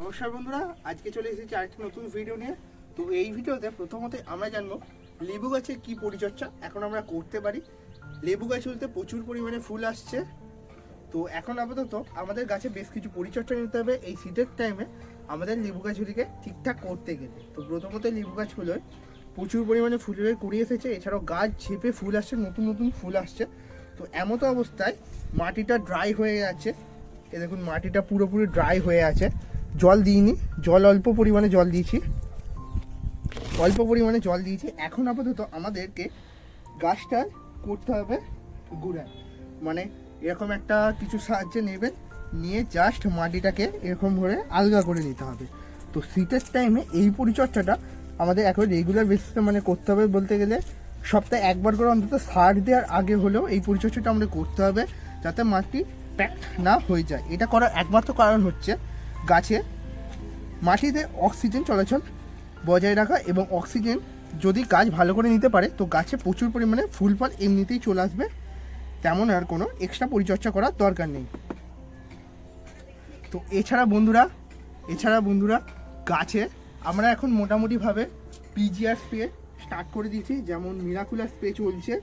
নমস্কার বন্ধুরা, আজকে চলে এসেছি আরেকটি নতুন ভিডিও নিয়ে। তো এই ভিডিওতে প্রথমত আমরা জানব লেবু গাছের কি পরিচর্যা, এখন আমরা করতে পারি। লেবু গাছ বলতে প্রচুর পরিমাণে ফুল আসছে। তো এখন আপাতত আমাদের গাছে বেশ কিছু পরিচর্যা নিতে হবে। এই শীতের টাইমে আমাদের লেবু গাছগুলিকে ঠিকঠাক করতে গেলে। তো প্রথমত লেবু গাছগুলোয় প্রচুর পরিমাণে ফুলের কুড়ি এসেছে। এছাড়াও গাছ ঝেপে ফুল আসছে, নতুন নতুন ফুল আসছে। তো এমতো অবস্থায় মাটিটা ড্রাই হয়ে যাচ্ছে এ দেখুন, মাটিটা পুরোপুরি ড্রাই হয়ে আছে। জল দিইনি। জল অল্প পরিমাণে জল দিয়েছি। অল্প পরিমাণে জল দিয়েছি। এখন আপাতত আমাদেরকে গাছটা করতে হবে গুড়ায়। মানে এরকম একটা কিছু সাহায্যে নেবেন। নিয়ে জাস্ট মাটিটাকে এরকম করে আলগা করে নিতে হবে। তো শীতের টাইমে এই পরিচর্যাটা আমাদের এখন রেগুলার বেসিসে মানে করতে হবে বলতে গেলে সপ্তাহে একবার করে অন্তত সার দেওয়ার আগে হলেও এই পরিচর্যাটা আমাদের করতে হবে। যাতে মাটি প্যাকড না হয়ে যায়। এটা করার একমাত্র কারণ হচ্ছে গাছে মাটিতে অক্সিজেন চলাচল বজায় রাখা এবং অক্সিজেন যদি গাছ ভালো করে নিতে পারে, তো গাছে প্রচুর পরিমাণে ফুল ফল এমনিতেই চলে আসবে। তেমন আর কোনো এক্সট্রা পরিচর্যা করার দরকার নেই। তো এছাড়া বন্ধুরা এছাড়া বন্ধুরা, গাছে আমরা এখন মোটামুটিভাবে পিজিআর স্প্রে স্টার্ট করে দিয়েছি, যেমন মিরাকুলার স্প্রে চলছে।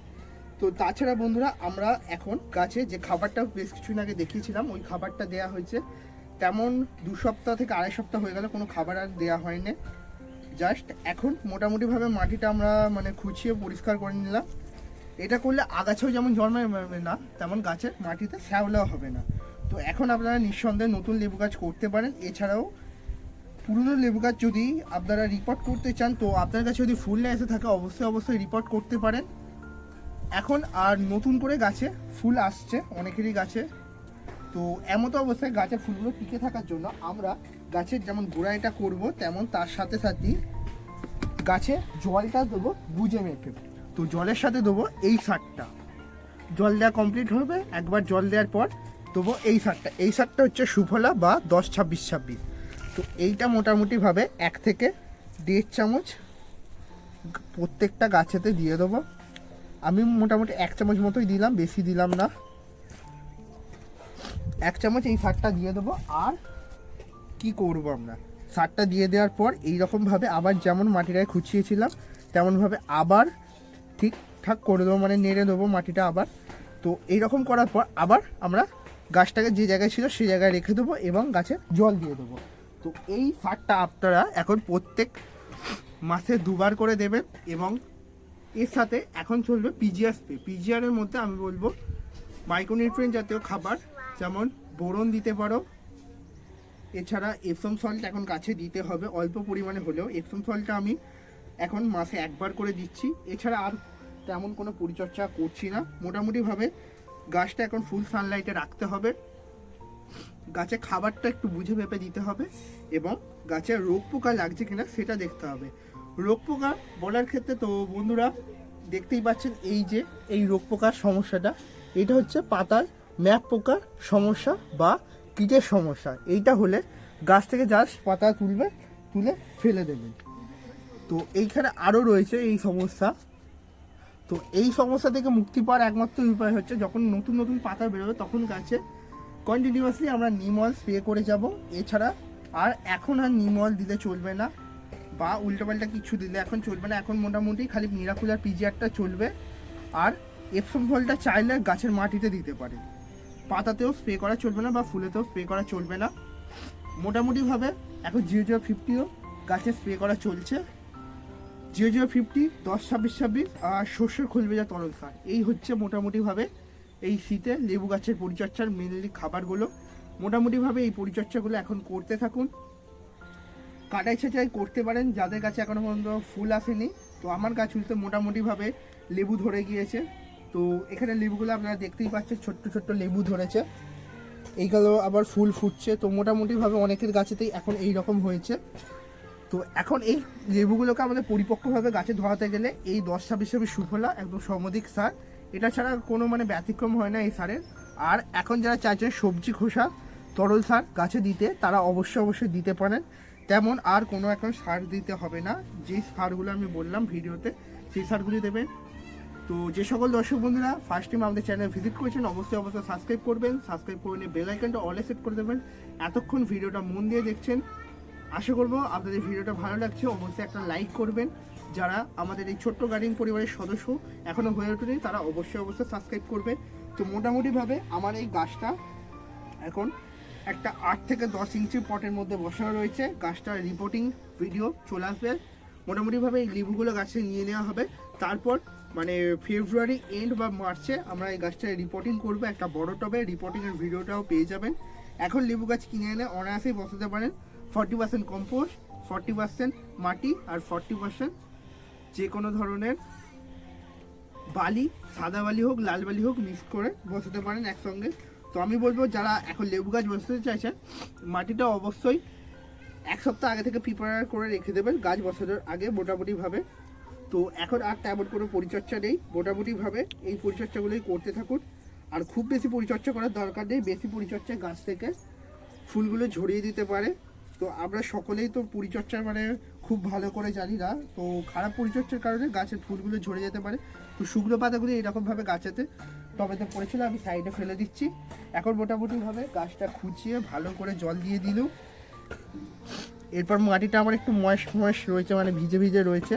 তো তাছাড়া বন্ধুরা, আমরা এখন গাছে যে খাবারটা বেশ কিছুদিন আগে দেখিয়েছিলাম, ওই খাবারটা দেওয়া হয়েছে তেমন দু সপ্তাহ থেকে আড়াই সপ্তাহ হয়ে গেল, কোনো খাবার আর দেওয়া হয়নি। জাস্ট এখন মোটামুটিভাবে মাটিটা আমরা মানে খুঁচিয়ে পরিষ্কার করে নিলাম। এটা করলে আগাছেও যেমন জন্মাবে না, তেমন গাছের মাটিতে শ্যাওলাও হবে না। তো এখন আপনারা নিঃসন্দেহে নতুন লেবু গাছ করতে পারেন। এছাড়াও পুরনো লেবু গাছ যদি আপনারা রিপোর্ট করতে চান, তো আপনার কাছে যদি ফুল না এসে থাকে, অবশ্যই অবশ্যই রিপোর্ট করতে পারেন। এখন আর নতুন করে গাছে ফুল আসছে, অনেকেরই গাছে তো এমতো অবস্থায় গাছের ফুলগুলো টিকে থাকার জন্য আমরা গাছের যেমন গোড়াইটা করব, তেমন তার সাথে সাথেই গাছে জলটা দেবো, বুঝে মেপে। তো জলের সাথে দেবো এই সারটা। জল দেওয়া কমপ্লিট হবে, একবার জল দেওয়ার পর দেবো এই সারটা। এই সারটা হচ্ছে সুফলা বা দশ ছাব্বিশ ছাব্বিশ। তো এইটা মোটামুটিভাবে এক থেকে দেড় চামচ প্রত্যেকটা গাছেতে দিয়ে দেবো। আমি মোটামুটি এক চামচ মতোই দিলাম, বেশি দিলাম না। এক চামচ এই সারটা দিয়ে দেবো আর কি করব আমরা? সারটা দিয়ে দেওয়ার পর এই রকমভাবে আবার যেমন মাটিটায় খুঁচিয়েছিলাম, তেমনভাবে আবার ঠিকঠাক করে দেবো মানে নেড়ে দেবো মাটিটা আবার। তো এই রকম করার পর আবার আমরা গাছটাকে যে জায়গায় ছিল সেই জায়গায় রেখে দেবো এবং গাছে জল দিয়ে দেবো। তো এই সারটা আপনারা এখন প্রত্যেক মাসে দুবার করে দেবেন এবং এর সাথে এখন চলবে পিজিআর স্প্রে। পিজিআরের মধ্যে আমি বলব মাইক্রোনিউট্রিয়েন্ট জাতীয় খাবার যেমন বোরন দিতে পারো, এছাড়া এপসম সল্ট এখন গাছে দিতে হবে, অল্প পরিমাণে হলেও। এপসম সল্টটা আমি এখন মাসে একবার করে দিচ্ছি। এছাড়া আর তেমন কোনো পরিচর্যা করছি না। মোটামুটিভাবে গাছটা এখন ফুল সানলাইটে রাখতে হবে। গাছে খাবারটা একটু বুঝে ভেপে দিতে হবে এবং গাছে রোগ পোকা লাগছে কিনা সেটা দেখতে হবে। রোগ পোকা বলার ক্ষেত্রে তো বন্ধুরা দেখতেই পাচ্ছেন এই যে, এই রোগ পোকার সমস্যাটা। এটা হচ্ছে পাতার ম্যাপ পোকার সমস্যা বা কীটের সমস্যা। এইটা হলে গাছ থেকে জাস্ট পাতা তুলবে, তুলে ফেলে দেবেন তো এইখানে আরও রয়েছে এই সমস্যা। তো এই সমস্যা থেকে মুক্তি পাওয়ার একমাত্র উপায় হচ্ছে যখন নতুন নতুন পাতা বেরোবে তখন গাছে কন্টিনিউয়াসলি আমরা নিমল স্প্রে করে যাব। এছাড়া আর এখন আর নিমল দিলে চলবে না বা উল্টোপাল্টা কিছু দিলে এখন চলবে না। এখন মোটামুটি খালি মিরাকুলার পিজিআরটা চলবে। আর এপসম ফলটা চাইলে গাছের মাটিতে দিতে পারে। পাতাতেও স্প্রে করা চলবে না বা ফুলেতেও স্প্রে করা চলবে না। মোটামুটিভাবে এখন জিও জিরো ফিফটিও গাছে স্প্রে করা চলছে। জিও জিরো ফিফটি দশ ছাব্বিশ ছাব্বিশ আর শস্যের খুলবে যা তরল সার। এই হচ্ছে মোটামুটিভাবে এই শীতে লেবু গাছের পরিচর্যার মেনলি খাবারগুলো। মোটামুটিভাবে এই পরিচর্যাগুলো এখন করতে থাকুন। কাটাই ছাঁচাই করতে পারেন। যাদের কাছে এখনও পর্যন্ত ফুল আসেনি, তো আমার গাছগুলিতে মোটামুটিভাবে লেবু ধরে গিয়েছে। তো এখানে লেবুগুলো আপনারা দেখতেই পাচ্ছেন, ছোট্ট ছোট্ট লেবু ধরেছে। এইগুলো আবার ফুল ফুটছে। তো মোটামুটিভাবে অনেকের গাছেতেই এখন এই রকম হয়েছে। তো এখন এই লেবুগুলোকে আমাদের পরিপক্কভাবে গাছে ধরাতে গেলে এই দশ ছাব্বিশ ছাব্বিশ সুফলা একদম সমধিক সার। এটা ছাড়া কোনো মানে ব্যতিক্রম হয় না এই সারের। আর এখন যারা চাইছেন সবজি খোসা, তরল সার গাছে দিতে, তারা অবশ্যই অবশ্যই দিতে পারেন। তেমন আর কোনো এখন সার দিতে হবে না। যেই সারগুলো আমি বললাম ভিডিওতে, সেই সারগুলি দেবেন তো যে সকল দর্শক বন্ধুরা ফার্স্ট টাইম আমাদের চ্যানেল ভিজিট করেছেন, অবশ্যই অবশ্যই সাবস্ক্রাইব করবেন। সাবস্ক্রাইব করে নিয়ে বেল আইকনটা অলে সেট করে দেবেন। এতক্ষণ ভিডিওটা মন দিয়ে দেখছেন, আশা করব আপনাদের ভিডিওটা ভালো লাগছে। অবশ্যই একটা লাইক করবেন। যারা আমাদের এই ছোট্ট গার্ডেন পরিবারের সদস্য এখনও হয়ে ওঠেনি, তারা অবশ্যই অবশ্যই সাবস্ক্রাইব করবে। তো মোটামুটিভাবে আমার এই গাছটা এখন একটা আট থেকে দশ ইঞ্চি পটের মধ্যে বসানো রয়েছে। গাছটার রিপোর্টিং ভিডিও চলে আসবে। মোটামুটিভাবে এই লেবুগুলো গাছে নিয়ে নেওয়া হবে। তারপর মানে ফেব্রুয়ারি এন্ড বা মার্চে আমরা এই গাছটা রিপোর্টিং করব, একটা বড় টবে রিপোর্টিংয়ের ভিডিওটাও পেয়ে যাবেন। এখন লেবু গাছ কিনে এনে অনায়াসেই বসাতে পারেন। Forty percent compost forty percent মাটি আর ফর্টি পার্সেন্ট যে কোনো ধরনের বালি, সাদা বালি হোক, লাল বালি হোক মিক্স করে বসাতে পারেন একসঙ্গে। তো আমি বলব, যারা এখন লেবু গাছ বসাতে চাইছেন, মাটিটা অবশ্যই এক সপ্তাহ আগে থেকে প্রিপেয়ার করে রেখে দেবেন গাছ বসানোর আগে, মোটামুটিভাবে। তো এখন আর তেমন কোনো পরিচর্যা নেই। মোটামুটিভাবে এই পরিচর্যাগুলোই করতে থাকুন। আর খুব বেশি পরিচর্যা করার দরকার নেই। বেশি পরিচর্যা গাছ থেকে ফুলগুলো ঝরিয়ে দিতে পারে। তো আমরা সকলেই তো পরিচর্যার মানে খুব ভালো করে জানি না। তো খারাপ পরিচর্যার কারণে গাছের ফুলগুলো ঝরে যেতে পারে। তো শুকনো পাতাগুলো এরকমভাবে গাছেতে টবেতে পড়েছিল, আমি সাইডে ফেলে দিচ্ছি। এখন মোটামুটিভাবে গাছটা খুঁচিয়ে ভালো করে জল দিয়ে দিল এরপর মাটিটা আমার একটু ময়েস ময়েস রয়েছে মানে ভিজে ভিজে রয়েছে।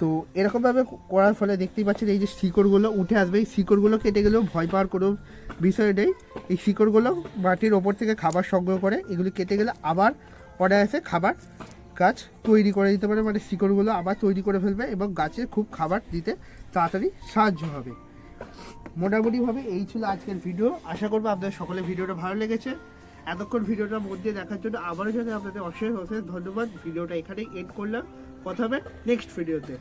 তো এরকমভাবে করার ফলে দেখতেই পাচ্ছেন এই যে শিকড়গুলো উঠে আসবে। এই শিকড়গুলো কেটে গেলেও ভয় পাওয়ার কোনো বিষয় নেই। এই শিকড়গুলো মাটির ওপর থেকে খাবার সংগ্রহ করে, এগুলি কেটে গেলে আবার অনায়াসে খাবার গাছ তৈরি করে দিতে পারে। মানে শিকড়গুলো আবার তৈরি করে ফেলবে এবং গাছে খুব খাবার দিতে তাড়াতাড়ি সাহায্য হবে। মোটামুটিভাবে এই ছিল আজকের ভিডিও। আশা করব আপনাদের সকলে ভিডিওটা ভালো লেগেছে। এতক্ষণ ভিডিওটার মধ্যে দেখার জন্য আবারও জানাই আপনাদের অশেষ অশেষ ধন্যবাদ। ভিডিওটা এখানেই এন্ড করলাম। কথা হবে নেক্সট ভিডিওতে।